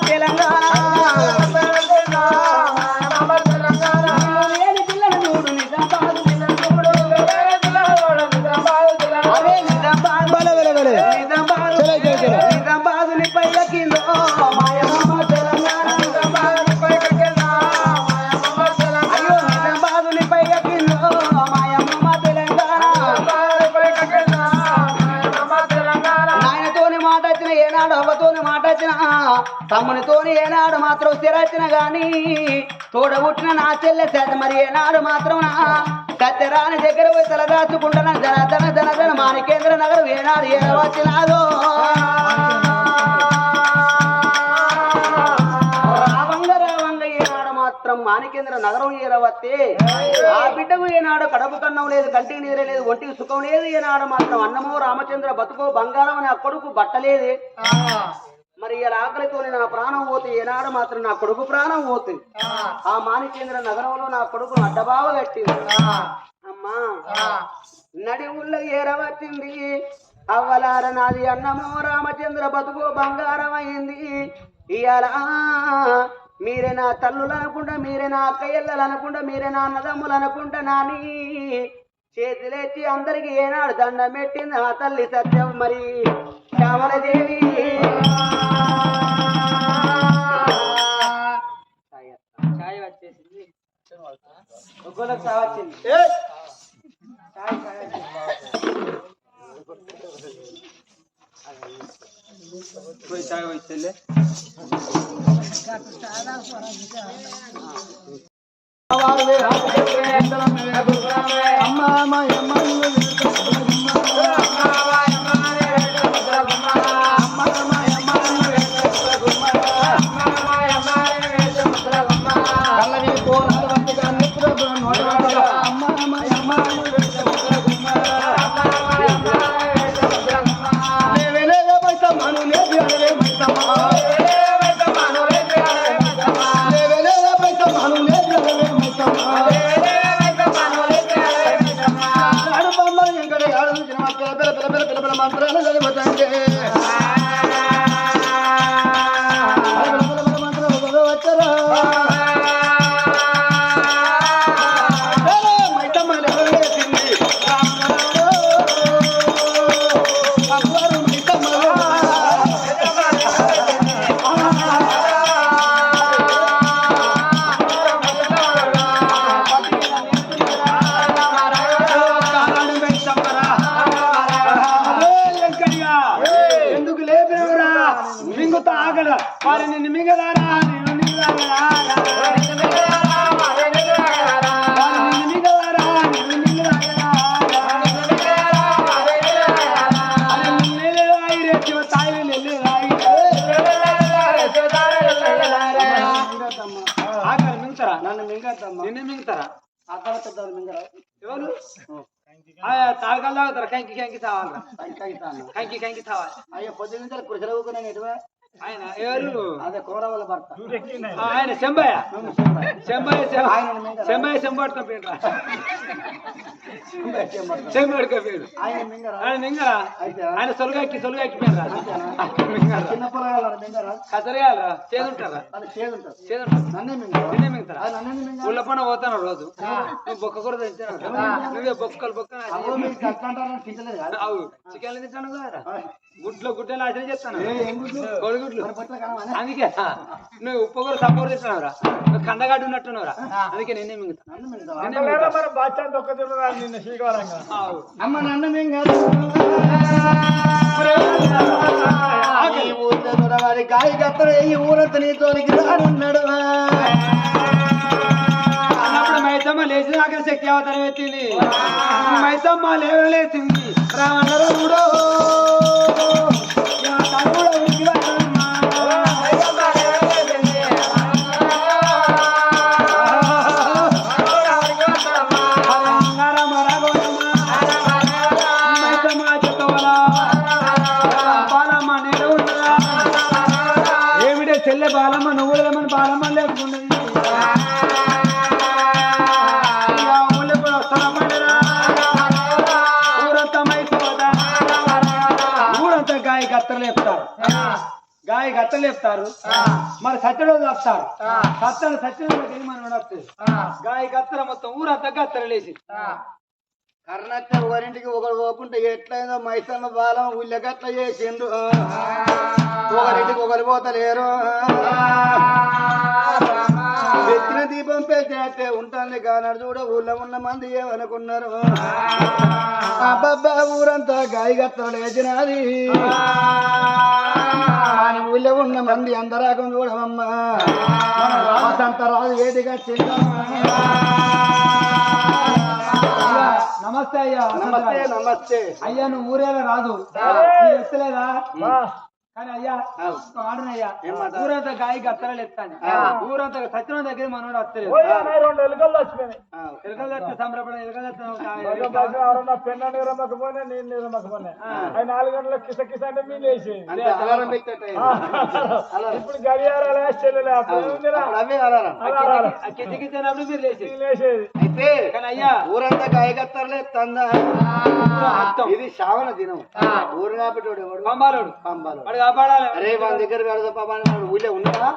తెలంగాణ. మాట వచ్చిన తమ్మునితోని ఏనాడు మాత్రం స్థిరచిన గాని తోడబుట్టిన నా చెల్లె చేత మరి ఏనాడు మాత్రం నా సత్యరాని దగ్గర పోయి తలదాచుకుంటున్న జనధన జనధన మాణికేంద్ర నగరం ఏనాడు ఏడవచ్చినాదో. మాణికేంద్ర నగరం ఏరవత్తే ఆ బిడ్డకు ఏనాడు కడపు కన్నం లేదు కంటికి నీరే లేదు ఒంటికి సుఖం లేదు ఏనాడు మాత్రం అన్నమో రామచంద్ర బతుకో బంగారం నా కొడుకు బట్టలేదే. మరి ఇలా ఆకలితో నా ప్రాణం పోతే ఏనాడు మాత్రం నా కొడుకు ప్రాణం పోతుంది ఆ. మాణికేంద్ర నగరంలో నా కొడుకు అడ్డబావ కట్టింది అమ్మా నడి ఊళ్ళో ఏరవచ్చింది. అవ్వలార నాది అన్నమో రామచంద్ర బతుకు బంగారం అయింది ఇయాల మీరే నా తల్లులు అనుకుంటా మీరే నా అక్కయ్యలు అనుకుంటా మీరే నా అన్నదమ్ములు అనుకుంటా నాని. చేతులెత్తి అందరికి ఏనాడు దండం పెట్టింది ఆ తల్లి సత్యం మరి. శ్యామలదేవి ఛాయ్ వచ్చేసింది. ఒక్కొక్కరికి ఛాయ్ వచ్చింది. ఛాయ్ ఛాయ్ వచ్చింది. పోయి ఛాయ్ వచ్చింది అమ్మ అమ్మ అమ్మ కళ్ళని నన్ను మింగద్దమ్మా నిన్ను మింగుతారా? అక్కడ పెద్దలు మింగరా ఎవరు? తాగలు తాగుతారు కంకి కంకి తావాలరా కంకి కంకి తావాలి అయ్యో పొద్దున్న నుంచి కురిసెల ఊకున్నాను ఎటువే ఆయన ఎవరు? అదే కూరవల భర్త. ఆ, ఆయన శంభయ్య. శంభయ్య శంభట్టుకొని పోయినరా శంభట్టుకొని ఆయన మింగరా ఆయన సొలుగాకి సొలుగాకి కసరగాలరా చేదుంటారా చేదుంటారా. మింగుతారా? ఊళ్ళ పని పోతాను రోజు. నువ్వు బొక్క కూర నువ్వే బొక్కలు బొక్క చికెన్ తింటాను కదా. గుడ్లో గుడ్డలు నాశనం చేస్తాను. కోడిగుడ్లు అందుకే నువ్వు ఉప్పు కూర సపోర్ చేస్తున్నావురా. నువ్వు కండగాడు ఉన్నట్టున్నావురా. అందుకే నిన్నే మింగుతాను. అమ్మ నన్ను మింగదు కత్తరు ఈ ఊరంతా నీ తోలికి రానున్నాడు. అన్నప్పుడు మైసమ్మ లేచి అక్కడ శక్తి అవతారం ఎత్తింది. మైసమ్మ లేవలేసింది. రావణరుడు చెల్లె బాలమ్మ నువ్వు లేమని బాలమ్మ లేకున్నది ఊరంతా గాయ గత్తలు చెప్తారు మరి సత్యలో వస్తారు సత్తను వస్తుంది గాయ గత్తల మొత్తం ఊరంతా గత్తలు లేచి కర్ణాటక ఒకరింటికి ఒకరు పోకుంటే ఎట్లయిందో మైసమ్మ బాలం ఉల్లెగట్ల చేసిండు. ఒకరింటికి ఒకరు పోతలేరు. పెట్టిన దీపం పెట్టినట్టే ఉంటుంది కానడు చూడ ఊళ్ళో ఉన్న మంది ఏమనుకున్నారు? అబ్బబ్బా ఊరంతా గాయగత్తలు లేచినది. ఊళ్ళో ఉన్న మంది అందరాకం చూడమమ్మా. మన రామసంత రాజు నమస్తే అయ్యా నమస్తే నమస్తే. అయ్యా నువ్వు ఊరేలా రాదు. ఎత్తలేదా? కానీ అయ్యా ఆడనయ్యా? ఊరంతా గాయ గత్తలు ఎత్తాను. ఊరంతా సత్యం దగ్గర మనోడు రెండు ఎలుకలు వచ్చినాయి ఆ, ఎలుకలు వస్తే సంబరపడ ఎలుకలు నాలుగు గంటల కిస కిస అంటే మీ లేచేది అంతే అలారం పెట్టేట ఇప్పుడు గడియారాలు చెల్లెలే అప్పుడు ఉందిరా అప్పుడు అవే అలారం. అలారాలు కింది కింద మీరు లేచి మీ లేచేది. అయితే కానీ అయ్యా. ఊరంతా గాయగత్తర్లే తందా. అర్థం ఇది శ్రావణ దినం. ఊరు ఎవడు? పంబాలోడు. పంబాలు వాడు కాపాడాలి. అరే వాళ్ళ దగ్గర పెడద పాపాని వాడు ఊళ్ళో ఉన్నాడా?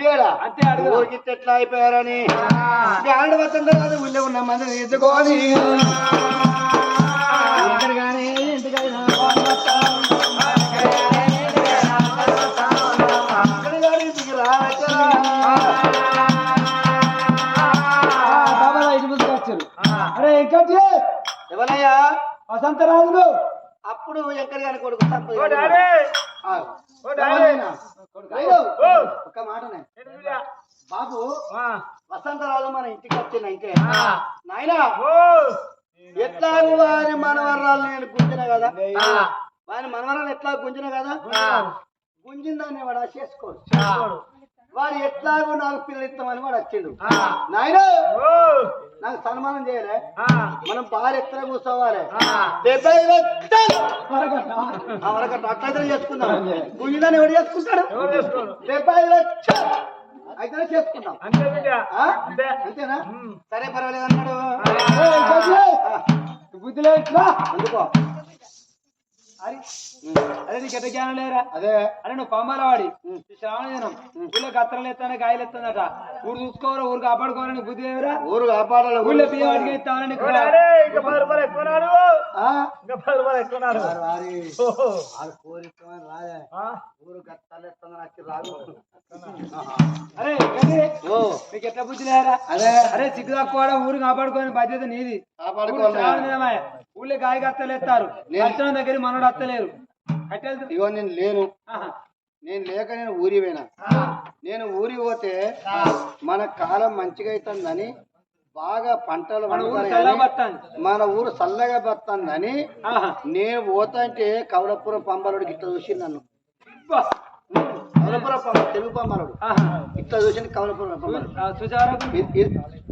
లేడా? అంతే అడుగు ఎట్లా అయిపోయారని? గాండ వస్తుంది కదా ఊళ్ళో ఉన్న మందిని ఎత్తుకొని. కానీ ఇంటికైనా అరే ఇంకటి ఎవరయ్యా? వసంతరాజులు. అప్పుడు ఎక్కడ కానీ కొడుకు ఏంటి బిడ్డ? బాబు వసంతరాజు మన ఇంటికి వచ్చిందంటే ఆ. నాయనా ఓ! ఎట్లాగో వారి మనవరాలు నేను గుంజిన కదా? వారి మనవరాలు ఎట్లా గుంజిన కదా? ఆ, గుంజిందాన్ని వాడు చేసుకోడు. వాడు ఎట్లాగో నాకు పిల్లలు ఇస్తామని వాడు వచ్చిండు ఆ, నాయన! నాకు సన్మానం చేయలే. ఆ, మనం భార్య ఎత్తర కూర్చోవాలి. డెబ్బై లక్షలు చేసుకుందాం. గుంజిందాన్ని ఎవడు చేసుకుంటాడు? డెబ్బై లక్షలు అయితే చేసుకుందాం. అంతేనా. సరే పర్వాలేదు అన్నాడు. బుద్ధిలో ఎట్లా అందుకో అరే అరే నీకు ఎట్ట జ్ఞానం లేరా అదే అరే నువ్వు పంబాలవాడి శ్రావణ దినం ఊళ్ళో గత్తలు ఎత్తానే గాయలు ఎత్తుందట. ఊరు చూసుకోవాలా ఊరు కాపాడుకోవాలని బుద్ధి లేదురా? ఊరు కాపాడాలి ఊళ్ళో బియ్యం అడిగి ఇస్తామని నీకు అరే నీకు ఎట్లా బుద్ధి లేరా అదే. అరే సిగ్గు తక్కువ ఊరు కాపాడుకోని బాధ్యత నీది. కాపాడుకోవాలి. ఊళ్ళో గాయ గత్తలు ఎత్తారు దగ్గర మనోడు కట్టేది ఇగో నేను లేను. నేను లేక నేను ఊరి పోయినా. నేను ఊరి పోతే మన కాలం మంచిగా అవుతుందని బాగా పంటలు మన ఊరు చల్లగా ఆహా. నేను పోతాంటే కవలపురం పంబలుడు ఇట్లా చూసి నన్ను. తెలుగు. ఇట్లా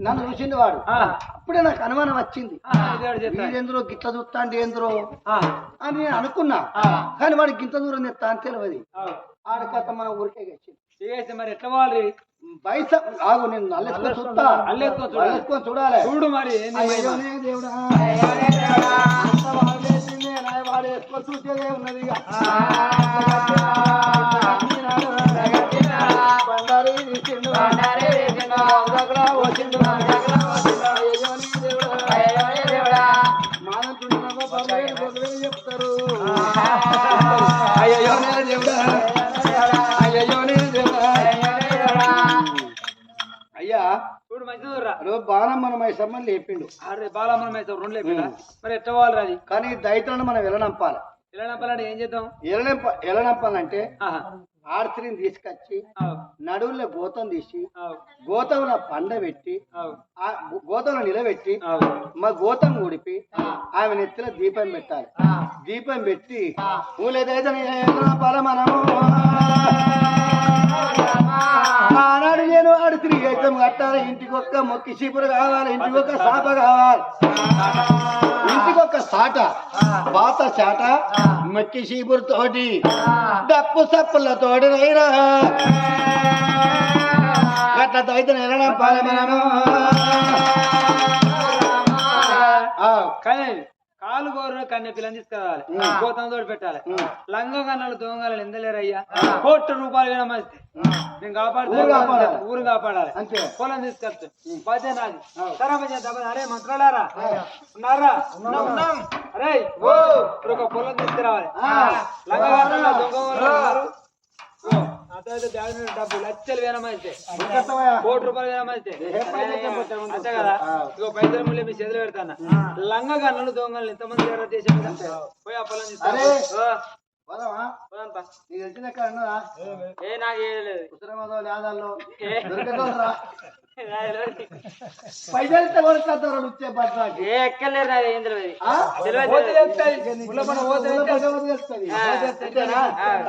నన్ను చూసింది వాడు. అప్పుడే నాకు అనుమానం వచ్చింది. వాడు. వీడెందులో గిట్ల చూస్తా అంటే ఏంద్రో? ఆహా. అని నేను అనుకున్నా. కానీ వాడికి గింత దూరం తెస్తా అని తెలియదు. ఆడకత మన ఊరికే వచ్చింది మరి ఎట్లా పోవాలి? బయట ఆగు నేను చూస్తా. చూడాలి. చూడు మరి దేవుడా. వాడేసిందే, వాడు చూసేదే ఉన్నది దగ్గర వచ్చిండు. అయ్యో నీ దేవుడా. మానం చూసినామా పర్లేదు, పొగలేదు చెప్తారు అయ్యో నే దేవుడా. అయ్యో నే దేవుడా. అయ్యా చూడు మంచి చూడరా రోజు బాణమ్మన మైసమ్మని లేపిండు అరే బాలమ్మన మేసం రెండు లేపినా మరి ఎట్లా పోవాలి అది కానీ దైత్రులను మనం ఇలా నప్పాలంటే ఏం చేద్దాం ఎలనంప ఎలనంపాలంటే ఆహా. ఆర్తిని తీసుకొచ్చి ఆవు. నడువుల్లో గోతం తీసి. గోతంలో పండ పెట్టి గోతంలో నిలబెట్టి. మా గోతం ఉడిపి ఆమె నెత్తిలో దీపం పెట్టాలి దీపం పెట్టి ఊలేదైతే మనము కట్టాలి. ఇంటికి ఒక్క మొక్కి చీపురు కావాలి ఇంటికి ఒక్క సాప కావాలి. ఇంటికి ఒక్క సాట పాత చాట మొక్కి చీపురు తోటి డప్పు సప్పుల తోటి రైరా గట్ల దైతే నిలడం మనము. కానీ పాలు గోరు కన్నె పిల్లని తీసుకురావాలి. గోతం తోడు పెట్టాలి. లంగ కన్నాలు దొంగలు ఎందలేరయ్యా కోట్ల రూపాయలు కూడా మంచిది. నేను కాపాడుతా ఊరు కాపాడాలి. పొలం తీసుకొస్తా బాధ్యత నాది. సరే మంచిగా దెబ్బ- అరే మంత్రాలారా. ఉన్నారా? అరే ఒక పొలం తీసుకురావాలి లంగ కన్నాలు దొంగ వాళ్ళు ఉన్నారు. ఓ, అతనైతే బ్యాగ్ నిండా డబ్బు లక్షలు వేనమైతే కోటి రూపాయలు వేనమైతే అంతే కదా. ఇగో పైసలు ముళ్ళే మీ చేతులు పెడతాను. లంగ గన్నలు దొంగలు ఎంతమంది మీద పోయి ఆ పొలం. తీసుకో పోదామా? పోదాంపా. నీకు తెలిసిన ఎక్కడ ఉన్నదా ఏ నాకు ఏం లేదు ఉత్తరమదో లేదాల్లో. ఏ. దొరకదోరా నాకు తెలియదు. పైసలు వచ్చే ఏ నాకు. ఏం తెలియదు.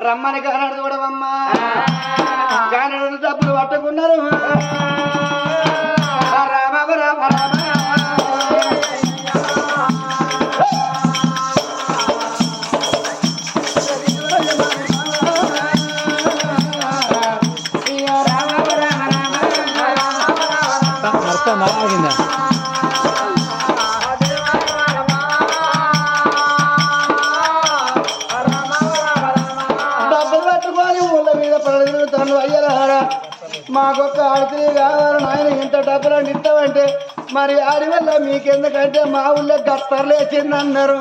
రమ్మని గానడు చూడవమ్మా గానడు డబ్బులు పట్టుకున్నారు. రామ రామ రామ. మరి ఆడి వల్ల మీకెందుకంటే మా ఊళ్ళో గత్తర్లేసింది అన్నారు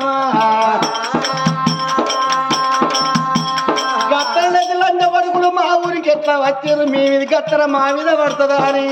గత్తర లేక పడుకులు మా ఊరికి ఎట్లా వచ్చారు? మీ మీద గత్తర మా మీద పడుతుందా అని.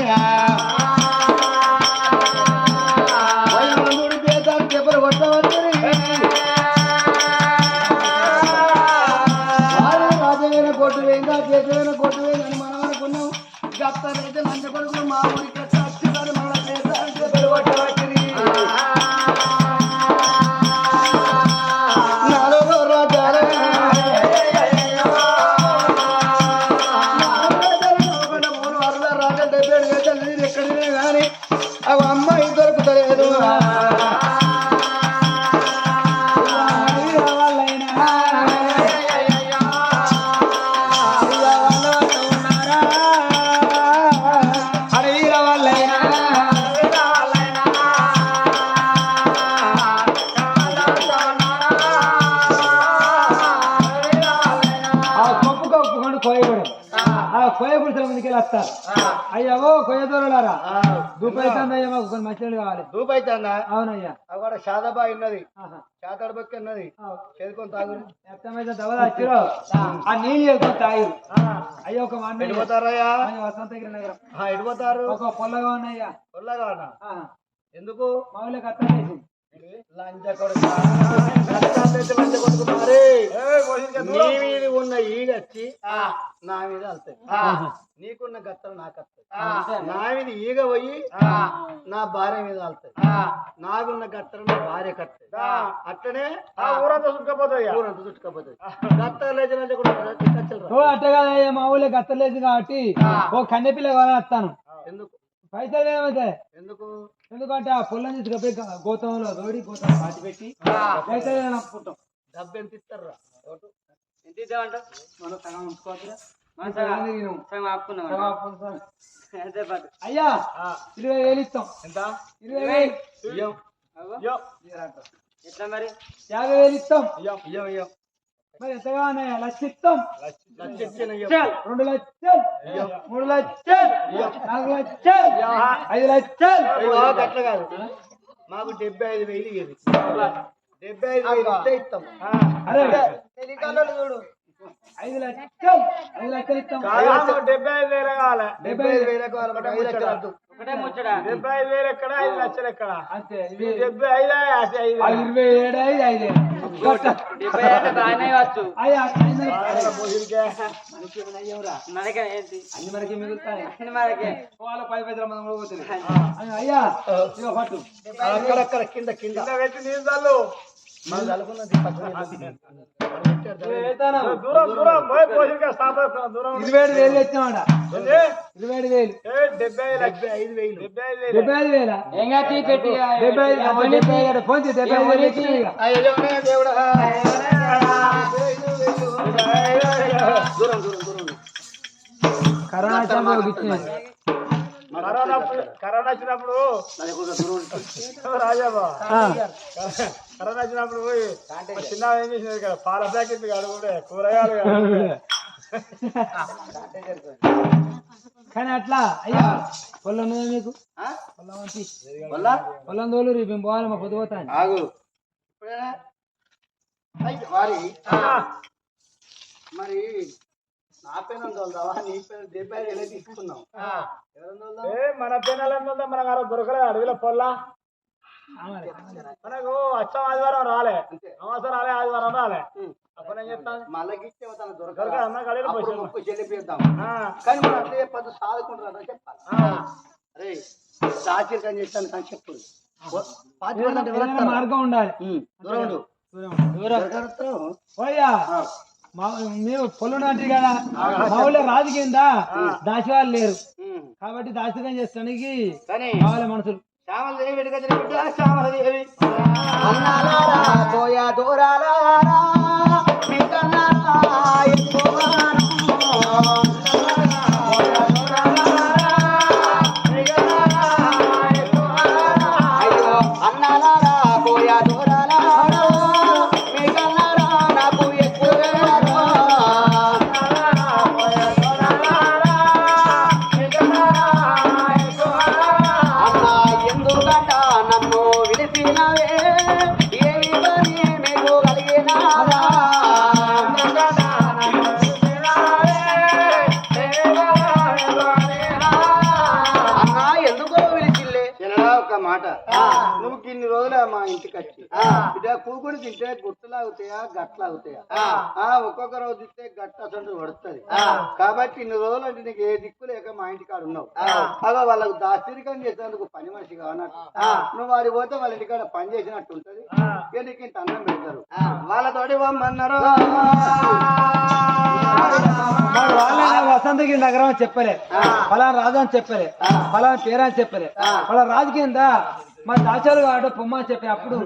కొయ్య దూరలారా దూపైతుంది అయ్యా మాకు కొన్ని మంచినీళ్ళు కావాలి. దూపైతుందా అవునయ్యా. అక్కడ షాదాబాయి ఉన్నది. చాతాడు బొక్క ఉన్నది. చేదుకొని తాగు వ్యక్తమైతే దవల వచ్చిరో ఆ. నీళ్ళు తాగిరు. అయ్యో ఒక మాట ఎడిపోతారయ్యా? వసంతగిరి నగరం. ఎడిపోతారు? ఒక పొల్లగా ఉన్నాయ్యా. కొల్లగా ఆహా. ఎందుకు? మా ఊళ్ళకి అత్తలేసి లంచ మీద ఉన్న ఈగచ్చి నా మీద వెళ్తాయి నీకున్న గత్తలు నాకు వస్తాయి నా మీద ఈగ పోయి నా భార్య మీద వెళ్తాయి నాకున్న గత్తలు నా భార్య కట్టాయి అట్లనే ఊరంతా చుట్టుకపోతాయి. ఊరంతా చుట్టుకపోతుంది గత్తలు లేచి లంచ కొడుకు కచ్చలు ఓ అట్ట మా ఊళ్ళకి అత్తలేదు కాబట్టి ఓ కన్నె పిల్ల కావాలని వస్తాను. ఎందుకు? పైసలు ఏమైతే ఎందుకు? ఎందుకంటే ఆ పొలం తీసుకుపోయి గ- గోతంలో తోడి గోతం పాతి పెట్టి పైసలు అనుకుంటాం డబ్బు ఎంత ఇస్తారా ఎంత ఇద్దామంట? మనం సగం ఉంచుకోవచ్చురా. మనం సగం తిరిగినాం. సగం ఆపుకుందాం. అయ్యా ఇరవై వేలు ఇస్తాం. ఎంత? ఇరవై వేలు. ఎట్లా మరి? యాభై వేలు ఇస్తాం. ఇయ్యం ఇయ్యం మరి ఎంతగా ఉన్నాయా లక్ష ఇస్తాం లక్ష ఇచ్చిన ఇయ్యం. లక్షలు, రెండు లక్షలు. మూడు లక్షలు. నాలుగు లక్షలు. ఐదు లక్షలు. కాదు. మాకు డెబ్బై ఐదు వేలు డెబ్బై ఐదు వేలు ఇస్తే ఇస్తాం. అరే. టెలికాలర్ చూడు. ఐదు లక్షలు. ఐదు లక్షలు ఇస్తాం. డెబ్బై ఐదు వేలు కావాలి. డెబ్బై ఐదు వాళ్ళ మనకు ఐదు లక్షలు. ఒకటే ముచ్చడా డెబ్బై ఐదు వేలు ఎక్కడ ఐదు లక్షలు ఎక్కడ అంతే ఇవి డెబ్బై ఐదు? అది ఐదు? ఆ ఇరవై ఏడు ఐదు. ఐదు డెబ్బై ఏడు బాగానే వచ్చు అయ్యా మనకే ఏంటి? అన్ని మనకి మిగులుతాయి. అన్ని మనకే. వాళ్ళ పది పది మంది కూడా పోతుంది అయ్యా ఇదిగో పట్టు. అక్కడక్కడ కింద కింద. కింద పెట్టి నీళ్ళు ఇరవై వేలు ఐదు వేలు. డెబ్బై ఐదు వేలు. డెబ్బై ఐదు వేల. పెట్టి డెబ్బై ఐదు అమ్మ, డెబ్బై ఐదు ఫోన్ చేసి డెబ్బై ఐదు వేలు తెచ్చినా ఇక. అయ్యోనే దేవుడా. దూరం దూరం దూరం. కరోనా టైంలో ఇచ్చినాయి కరోనా కరోనా వచ్చినప్పుడు. రాజాబా. కరోనా వచ్చినప్పుడు చిన్న ఏం చేసినది కదా పాల ప్యాకెట్ కడుగుడే కూరగాయలు కడుగుడే కానీ అట్లా అయ్యా పొలం ఉన్నదా మీకు? పొలం తోలు రేపు మేము పోవాలి మా పొద్దు పోతాను ఆగు. మరి నా పేరు తోలుదావా నీ పేరు? ఎలా తోలుదాం ఏ మన పిల్లలంతా మనకు అలా దొరకలేదు అడవిలో పొల్లా. మనకు వచ్చాం ఆదివారం రాలే. అమాసం రాలే ఆదివారం రాలే. అప్పుడు ఏం చెప్తాను మళ్ళీ తన దొరకదు. ముక్కు చెల్లిపిద్దాం ఆ, కానీ మనం అట్లా చెప్పద్దు సాదుకుంటున్నా చెప్పాలి. ఆ. అరే చేస్తాను కానీ చెప్పు. మార్గం ఉండాలి. దూరం ఉండు. దూరం. దొరకరు వస్తారు. పోయ్యా ఆ, మా మీరు పొలం నాటి కదా మా ఊళ్ళో రాజు కింద దాచి వాళ్ళు లేరు. కాబట్టి దాచికం చేస్తానికి కావాలి మనుషులు శ్యామలదేవి వెనుక బిడ్డ శ్యామలదేవి. అన్నాలారా నువ్వు ఇన్ని రోజులు మా ఇంటికి వచ్చి. బిడ్డ కూకుని తింటే గుర్తులాగుతాయా గట్లాగుతాయా? ఆ. ఒక్కొక్క రోజు తింటే గట్ట అసలు పడుతుంది కాబట్టి ఇన్ని రోజులు అంటే నీకు ఏ దిక్కు లేక మా ఇంటి కాడ ఉన్నావు అలా వాళ్ళకు దాస్తరికం చేసేందుకు పని మనిషి కానట్టు. నువ్వు వాడి పోతే వాళ్ళ ఇంటికాడ పని చేసినట్టు ఉంటది. ఇక నీకు ఇంత అన్నం పెడతారు. వాళ్ళతోటి వాళ్ళైనా వసంతగిరి నగరం అని చెప్పలే. ఫలానా రాజు అని చెప్పలే. ఫలానా పేరు అని చెప్పలే. ఫలానా రాజు కింద మా దాచాలు కాబట్టి పొమ్మ చెప్పి అప్పుడు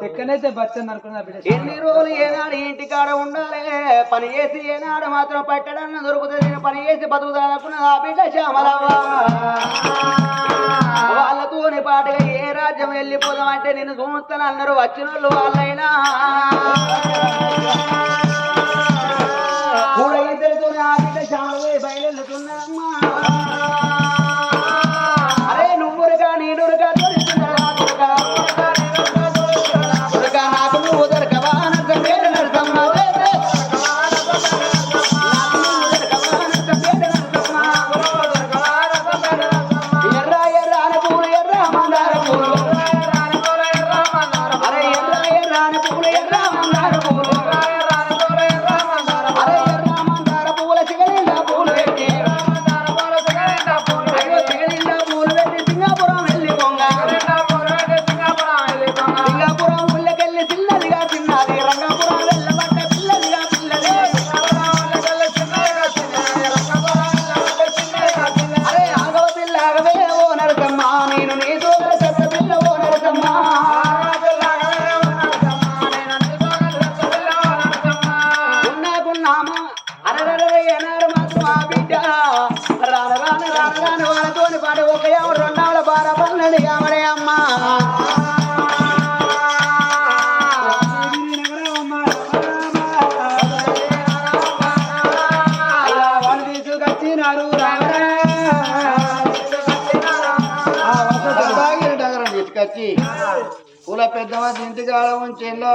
చెక్కనైతే బచ్చని అనుకున్నా బిడ్డ. ఎన్ని రోజులు ఏనాడు ఇంటికాడ ఉండాలి? పని చేసి ఏనాడు మాత్రం పట్టడన్న దొరుకుతుంది. నేను పని చేసి బతుకుతానుకున్న ఆ బిడ్డ శ్యామలవ్వ. వాళ్ళతోని పాటుగా ఏ రాజ్యం వెళ్ళిపోదాం అంటే నేను చూస్తాను అన్నారు వచ్చిన వాళ్ళు వాళ్ళైనా. ఒక ఎవరు రెండాళ్ళ బార పన్నెండు యామడే అమ్మా తీసుకొచ్చినారు తీసుకొచ్చి పూల ఇంటికాడ ఉంచేలో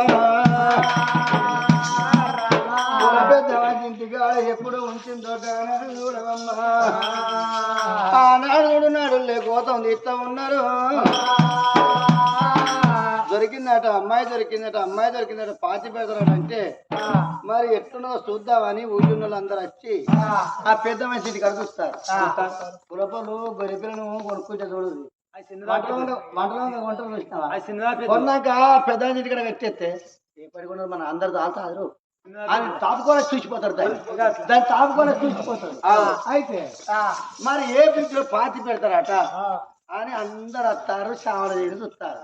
ఇంటికాడ ఎప్పుడు ఉంచిందో చూడవమ్మా. నాడు లేకపోతాం తీస్తా ఉన్నారు. దొరికిందట అమ్మాయి దొరికిందట అమ్మాయి దొరికిందట పాతి అంటే మరి ఎట్లున్నదో చూద్దామని ఊళ్ళో అందరు వచ్చి ఆ పెద్ద మనిషి ఇంటికి అడుగుస్తారు. పులపలు గొరిపిలను కొనుక్కుంటే చూడు. వంటలో వంటలో వంటలు చూసినావా? ఆ సినిమా పేరు. కొన్నాక పెద్ద ఇంటి కూడా కట్టేస్తే ఏ పడి కూడా మన అందరు తాగుతారు అది తాపుకొని చూసిపోతారు దాన్ని. దాన్ని తాపుకొని చూసిపోతారు అయితే మరి ఏ బిడ్డలో పాతి పెడతారట? అని అందరు వస్తారు శ్రావణ దేవి చూస్తారు.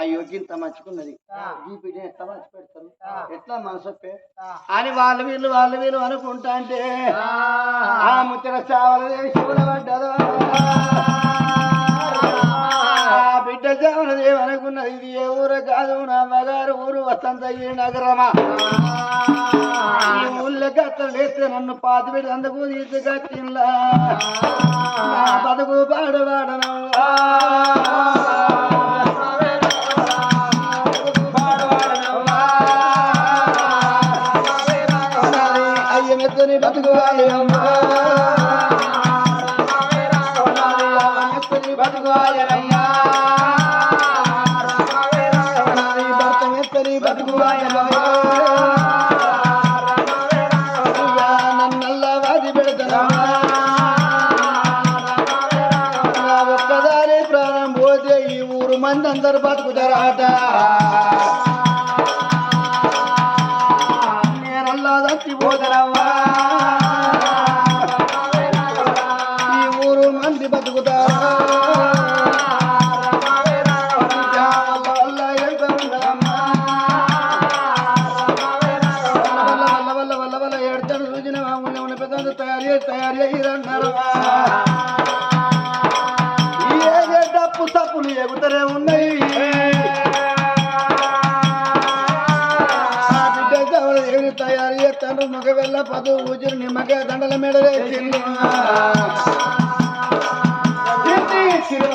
అయ్యో ఇంత మంచుకున్నది ఈ బిడ్డ ఎట్లా మంచి పెడతారు ఎట్లా మనసొప్పే అని వాళ్ళు వీళ్ళు వాళ్ళు వీళ్ళు అనుకుంటా అంటే ఆ. ముచ్చట శ్రావణ దేవి శివుల పడ్డదో ఉన్నది ఏమనుకున్నది ఇది ఏ ఊరు కాదు? నా మగారు ఊరు వసంతగిరి నగరమా? ఈ ఊళ్ళకి అట్లా లేస్తే నన్ను పాతి పెట్టి అందుకు తీసుకొచ్చిందా బతుకు పాడవాడనవ్వా బతుకు అయ్యమ్మా మూడు మంది అందరు బతుకుతారట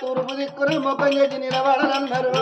తూర్పు దిక్కున ముఖం చేసి నిలబడరన్నారు